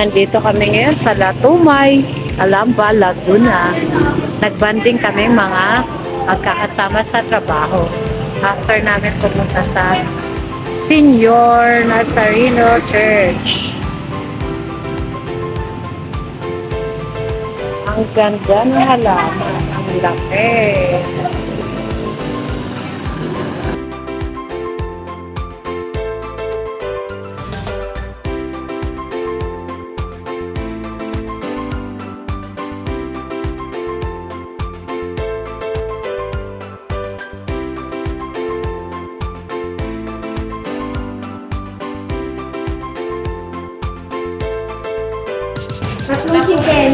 nandito kami ngayon sa Latumay, Alamba, Laguna. Nagbanding kami mga magkakasama sa trabaho. After namin pumunta sa Senior Nazareno Church. Ang ganda ng halaman. Ang laki.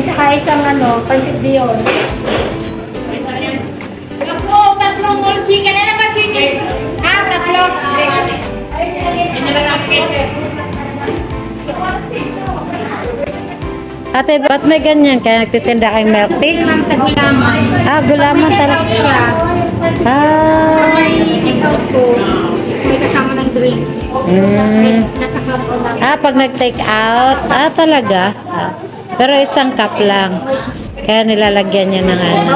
Tsaka isang ano, pancit diyon. Ako, tatlong whole chicken. Ano ba chicken? Ha? Tatlo? Ate, ba't may ganyan? Kaya nagtitinda kayong milk tea? Sa gulaman. Ah, gulaman talaga. siya. Ah. May take-out po. May kasama ng drink. Mm. Nasa cup ko lang. Ah, pag nag-take out, ah, talaga. Ah. Pero isang cup lang. Kaya nilalagyan niya ng ano.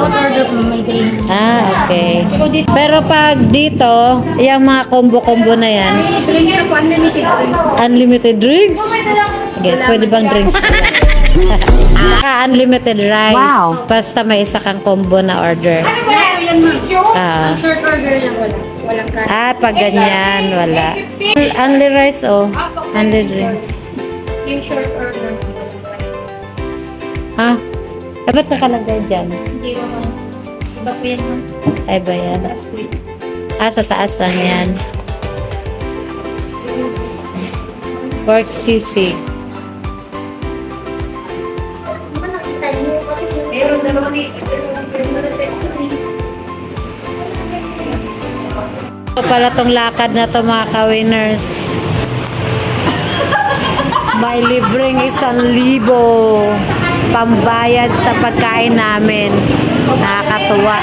Ah, okay. Pero pag dito, yung mga combo-combo na yan, May drinks na po, unlimited drinks. unlimited drinks. Sige, pwede bang drinks? Saka unlimited rice. Wow. Basta may isa kang combo na order. Ah. Short order lang wala. Walang kanin. Ah, pag ganyan, wala. Only rice, oh. Only drinks. Yung short order. Ha? Eh, ba't nakalagay dyan? Hindi ko ma'am. Iba po yan. Ay ba yan? Taas po yun. Ah, sa taas lang yan. Pork sisig. Meron dalawa ni. Meron na test ko ni. Ito pala tong lakad na to mga ka-winners. May libreng isang libo pambayad sa pagkain namin. Nakakatuwa.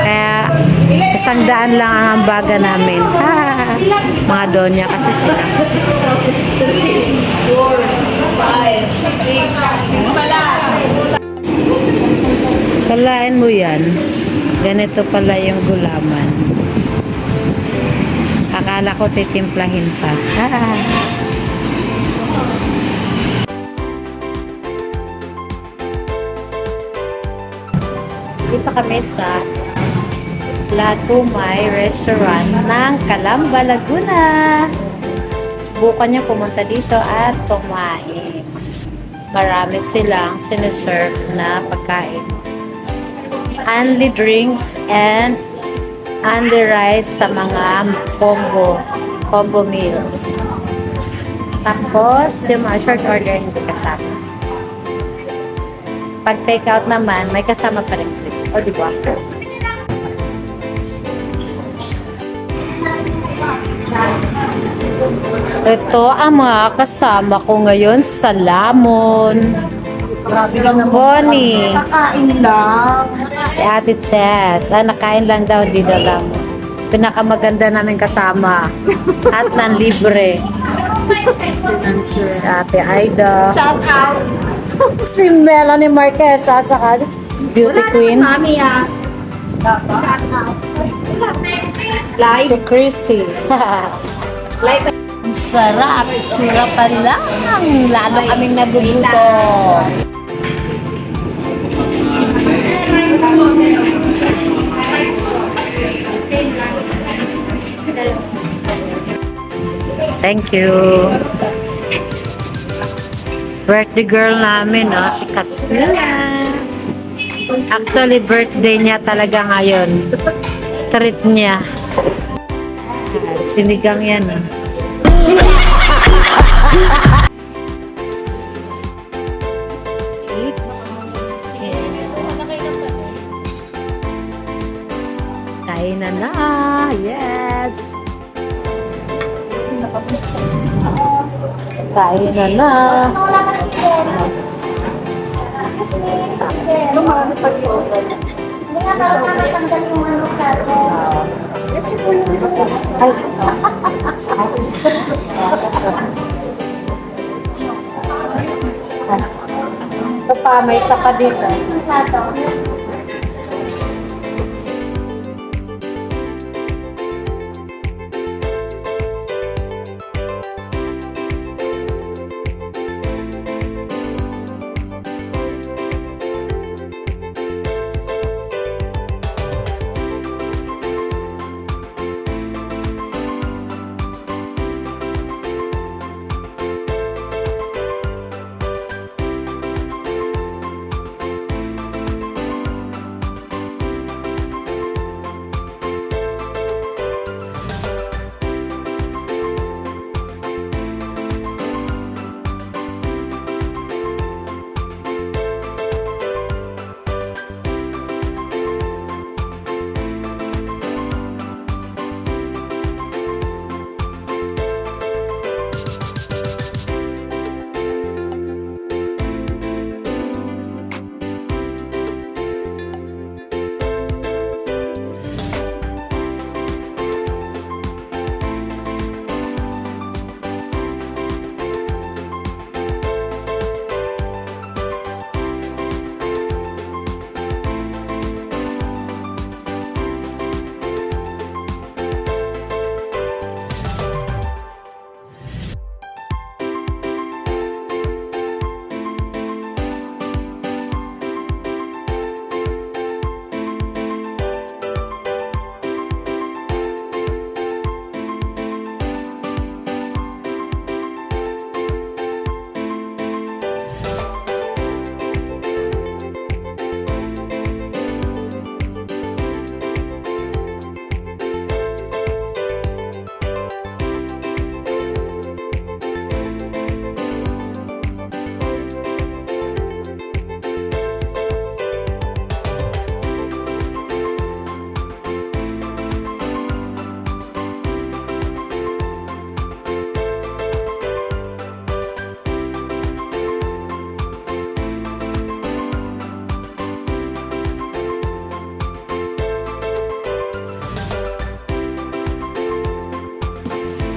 Kaya isang daan lang ang ambaga namin. Ah, mga donya kasi sila. Kalain mo yan. Ganito pala yung gulaman. Akala ko titimplahin pa. Ah. Dito kami sa La Tumay Restaurant ng Calamba, Laguna. Subukan niyo pumunta dito at kumain. Marami silang siniserve na pagkain only drinks and only rice sa mga combo combo meals. Tapos, yung mga short order hindi kasama. Pag take out naman, may kasama pa rin drinks. O, di ba? Ito ang mga kasama ko ngayon sa Lamon. Bonnie. Kakain lang. Si Ate Tess. Ah, nakain lang daw, di daw lang. Pinakamaganda namin kasama. At nan libre. Si Ate Aida. Shout out. Si Melanie Marquez. ah, Saka beauty queen. Mami ah. Live. Si Christy. Live. Ang sarap. Tsura pa lang. Lalo kaming nagugutom. Thank you. Birthday girl namin, no? Si Casilla. Actually, birthday niya talaga ngayon. Treat niya. Sinigang yan, eh. Cakes. Kain na na. Yes. Kain na na. Wala pa si pag yun? Hindi nga parang nakatanggal yung ano po yung ito. Ay. Papa, may saka dito. Ito.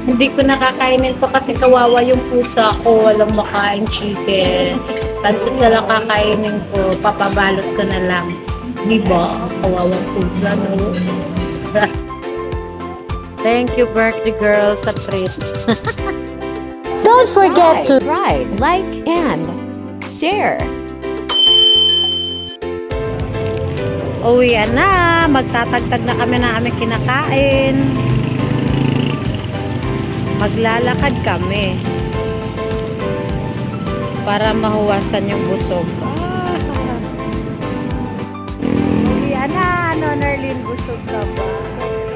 Hindi ko nakakainin to kasi kawawa yung pusa ko. Walang makain chicken. Pansit na lang kakainin ko. Papabalot ko na lang. Di ba? Kawawang pusa, no? Thank you, birthday girl, sa treat. Don't forget to subscribe, like, and share. Uwian na. Magtatagtag na kami na aming kinakain maglalakad kami para mahuwasan yung busog. Ah. Uwi, ana, ano, Nerlin, busog na ba?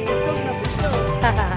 Busog na busog.